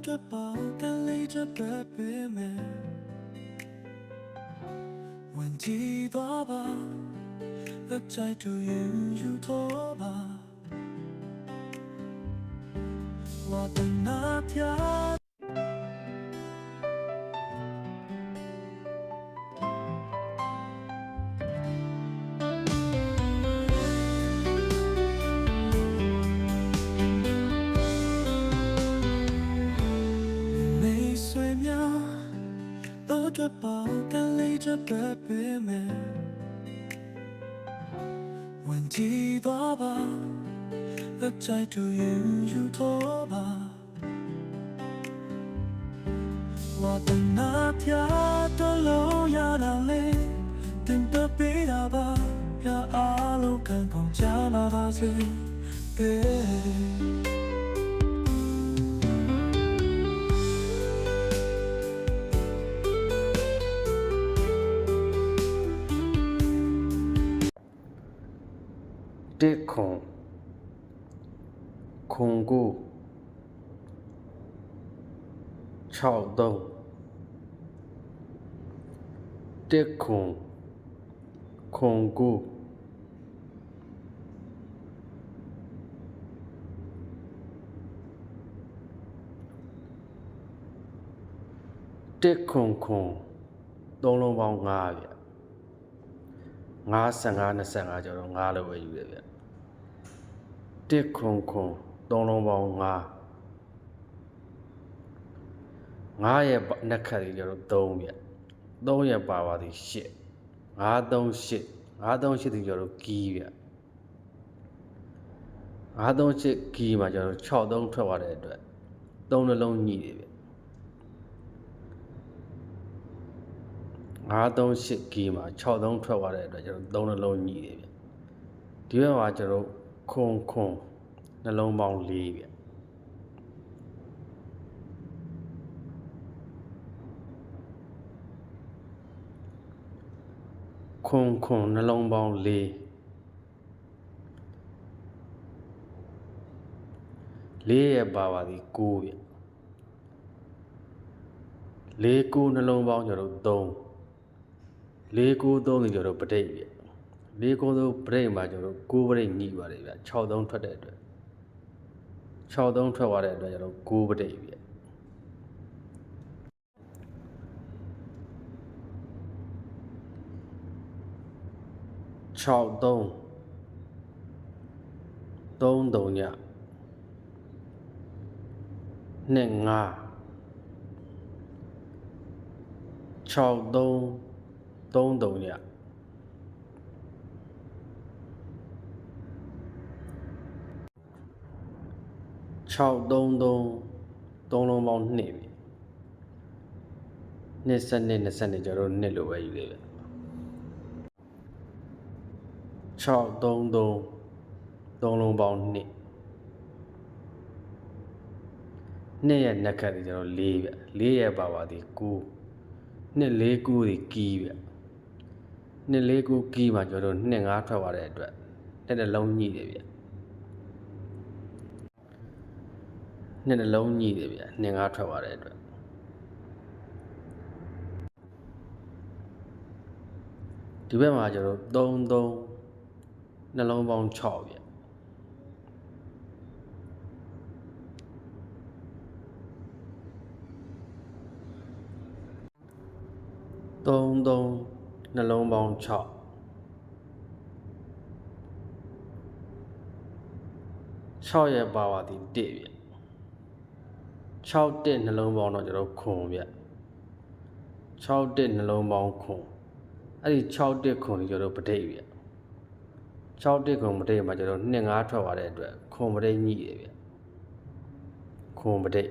အတွက်ပါကန်လေးချက်ပဲပေးမယ်ဝင်ကြည့်သွားပါလက်ချို တော့အတွက်ပါကန်လေးချက်ပဲပေးမယ်ဝင်ကြည့်သွားပါလက်ချိုက်တူရင်ယူတော့ပါဝါတနာပြတော့လို့ရတာလေ တစ်ခွန်ခွန်ကို6သုံးတစ်ခွန်ခွန်ကိုတစ်ခွန်ခွန်သုံးလုံးပေါင်း9ဗျ9 55 25ကျော်တော့9လို့ပဲယူတယ်ဗျတစ်ခွန်ခွန်သုံးလုံးပေါင်း9 9ရဲ့နှက်ခတ်လေးကျတော့3ဗျ3ရဲ့ပါပါသည်8 9 3 8 9 3 8ဒီကျတော့ကီးဗျ9 3 8ကီးမှာကျတော့6 3ထွက်သွားတဲ့အတွက်3နှလုံးညှိတယ်ဗျ 938ကီးမှာ6 3ထွက်သွားတဲ့အတွက်ကျတော့3နှလုံးညှိတယ်ဗျဒီဘက်မှာကျတော့ခွန်ခွန်နှလုံးပေါင်း4ဗျခွန်ခွန်နှလုံးပေါင်း၄လေးရဲ့ပါပါသည်9ဗျ၄9နှလုံးပေါင်းကျွန်တော်တို့3 ၄9 3นี่ကျွန်တော်တို့ပဋိဗျ၄9 3ပဋိမှာကျွန်တော်တို့9ပဋိညှိပါတယ်ဗျ6 3ထွက်တဲ့အတွက်6 3ထွက်သွားတဲ့အတွက်ကျွန်တော်9ပဋိဗျ6 3 3 3ည2 5 6 3 33ည633သုံးလုံးပေါင်း2ပြီနှစ်စနစ်နှစ်စနစ်ကျတော့နှစ်လိုပဲယူလေးပဲ633သုံးလုံးပေါင်း2နှစ်ရဲ့နှက်ခတ်တွေကျတော့4ပြ4ရဲ့ပါပါဒီ9နှစ်4 9ဒီကီးပြ 249 key မှာကျွန်တော်တို့25ထွက်သွားတဲ့အတွက်တစ်နှလုံးညှိတယ်ဗျနှစ်နှလုံးညှိတယ်ဗျ25ထွက်သွားတဲ့အတွက်ဒီဘက်မှာကျွန်တော်တို့3 3နှလုံးပေါင်း6ဗျသုံးသုံး နှလုံးပေါင်း6 6ရဲ့ပါပါသည်1ဗျ6တက်နှလုံးပေါင်းတော့ကျွန်တော်ခွန်ဗျ6တက်နှလုံးပေါင်းခွန်အဲ့ဒီ6တက်ခွန်ကြီးကျွန်တော်ပဋိဗျ6တက်ခွန်ပဋိမှာကျွန်တော်2 5ထွက်သွားတဲ့အတွက်ခွန်ပဋိညှိတယ်ဗျခွန်ပဋိ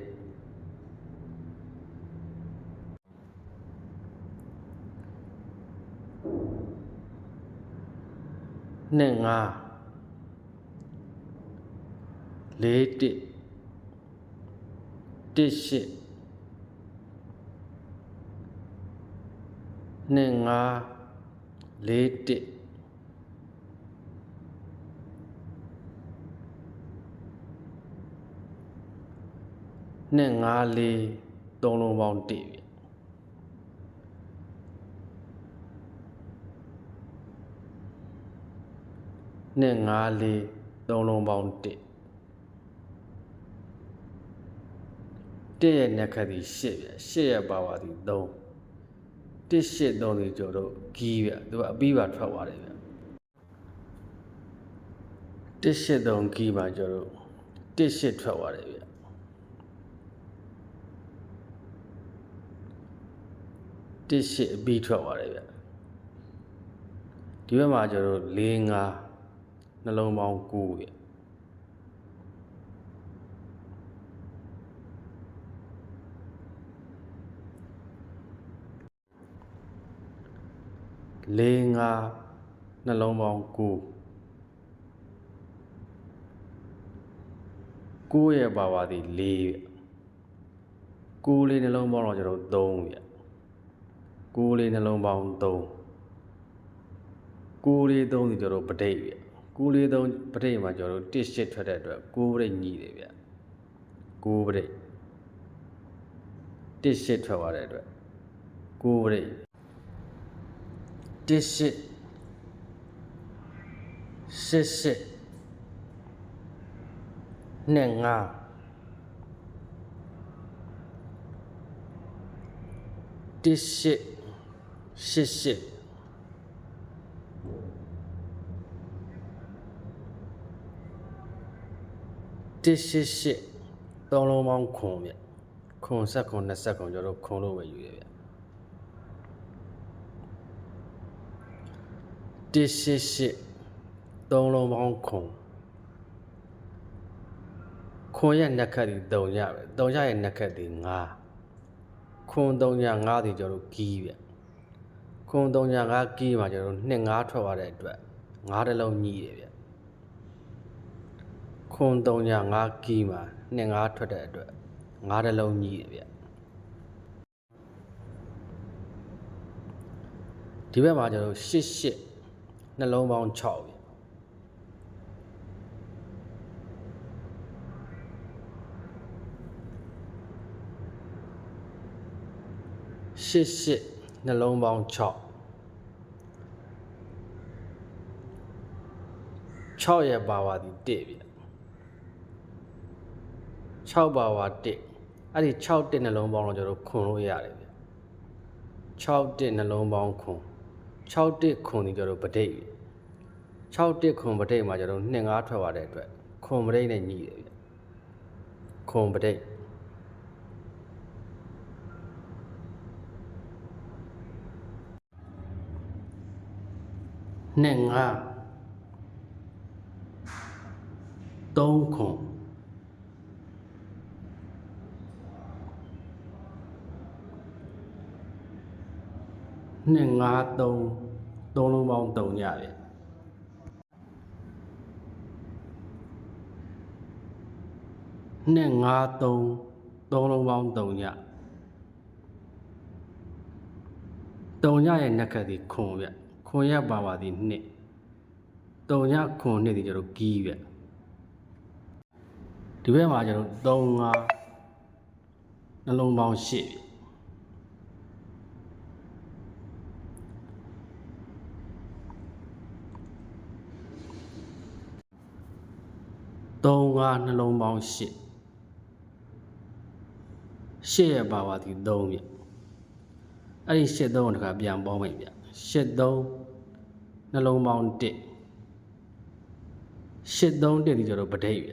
2 5လေးတစ်တစ်ရှစ်နှစ်ငါးလေးတစ်နှစ်ငါးလေးသုံးလုံးပေါင်းတစ် ဗျနှစ်ငါးလေးသုံးလုံးပေါင်းတစ်တစ်ရဲ့နှက်ခတ်ဒီရှစ်ဗျရှစ်ရဲ့ပါဝါဒီ3တစ်ရှစ်သုံးဒီကျော်တို့ဂီးဗျသူကအပြီးပါထွက်သွားတယ်ဗျတစ်ရှစ်သုံးဂီးပါကျော်တို့တစ်ရှစ်ထွက်သွားတယ်ဗျတစ်ရှစ်အပြီးထွက်သွားတယ်ဗျဒီဘက်မှာကျော်တို့၄၅ နှလုံးပေါင်း9ဗျ၄၅နှလုံးပေါင်း9 9ရဲ့ပါပါသည်4ဗျ9လေးနှလုံးပေါင်းတော့ကျွန်တော်3ဗျ9လေးနှလုံးပေါင်း3 9လေး3ဒီကျွန်တော်ပဋိဗျ 9လေး3ပဋိမှာကျွန်တော်1 8ထွက်တဲ့အတွက်9ပဋိညီတယ်ဗျ9ပဋိ1 8ထွက်သွားတဲ့အတွက်9ပဋိ1 8 8 8နဲ့ငါတစ်ရှစ်ရှစ်ရှစ်တစ်ရှစ်ရှစ် သုံးလုံးပေါင်းခွန်ဗျခွန်ဆက်ခွန်20ခွန်ကျွန်တော်တို့ခွန်လို့ပဲယူရဗျတစ်ရှစ်ရှစ်သုံးလုံးပေါင်းခွန်ခွန်ရဲ့နှက်ခတ်ဒီ3ရပဲ3ရရဲ့နှက်ခတ်ဒီ5ခွန်3ရ5ဒီကျွန်တော်တို့ကီးဗျခွန်3ရ5ကီးမှာကျွန်တော်တို့2 5ထွက်သွားတဲ့အတွက်5တလုံးညီးတယ်ဗျ ခွန်3ရ5ကီးမှာ2 5ထွက်တဲ့အတွက်5တလုံးညီးတယ်ဗျဒီဘက်မှာကျွန်တော်တို့8 8နှလုံးပေါင်း6ဗျရှစ်ရှစ်နှလုံးပေါင်း6 6ရဲ့ပါဝါဒီ1ဗျ 6ပါဝါ1အဲ့ဒီ6တစ်နှလုံးပေါင်းတော့ကျွန်တော်ခွန်လို့ရတယ်ဗျ6တစ်နှလုံးပေါင်းခွန်6တစ်ခွန်ဒီကျွန်တော်ပဋိဗျ6တစ်ခွန်ပဋိမှာကျွန်တော်2 5ထွက်သွားတဲ့အတွက်ခွန်ပဋိနဲ့ညီတယ်ဗျခွန်ပဋိနှစ်ငါသုံးခွန် နှစ်ငါသုံးသုံးလုံးပေါင်း3ညလေနှစ်ငါသုံးသုံးလုံးပေါင်း3ည3ညရဲ့နှက်ခတ်ဒီခွန်ဗျခွန်ရပါပါသည်နှစ်3ညခွန်နှစ်ဒီကျတော့ကီးဗျဒီဘက်မှာကျတော့3 5နှလုံးပေါင်း8 3 5နှလုံးပေါင်း8 8ရဲ့ပါပါသည်3ဗျအဲ့ဒီ8 3ကိုတခါပြန်ပေါင်းမယ်ဗျ8 3နှလုံးပေါင်း1 8 3တက်ဒီကျတော့ပဋိဗျ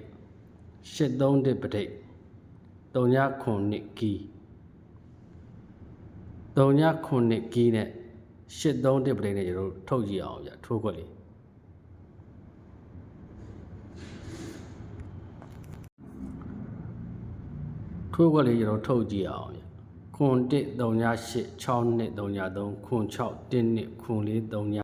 8 3တက်ပဋိ3ညခွန်နှစ်ကီ3ညခွန်နှစ်ကီနဲ့8 3တက်ပဋိနဲ့ကျတော့ထုတ်ကြည့်အောင်ဗျထိုးခွက်လေး ထိုးခွက်လေးကျတော့ထုတ်ကြည့်အောင်ဗျခွန်1 3ည8 6နှစ်3ည3ခွန်6 1နှစ်ခွန်4 3ည